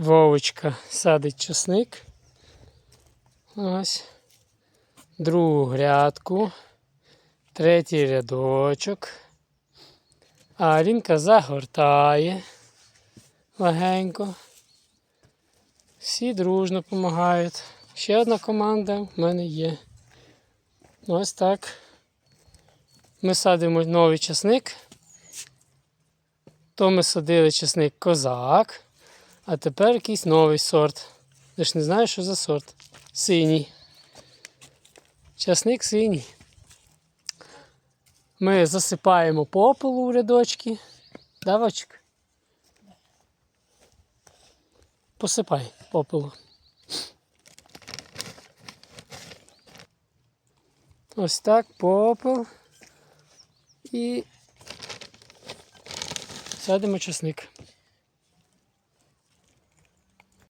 Вовочка садить часник. Ось. Другу грядку. Третій рядочок. А Арінка загортає легенько. Всі дружно допомагають. Ще одна команда в мене є. Ось так. Ми садимо новий часник. То ми садили часник козак, а тепер якийсь новий сорт. Я ж не знаю, що за сорт. Синій. Часник синій. Ми засипаємо попелу у рядочки. Давочок. Посипай попелу. Ось так попел. І садимо часник.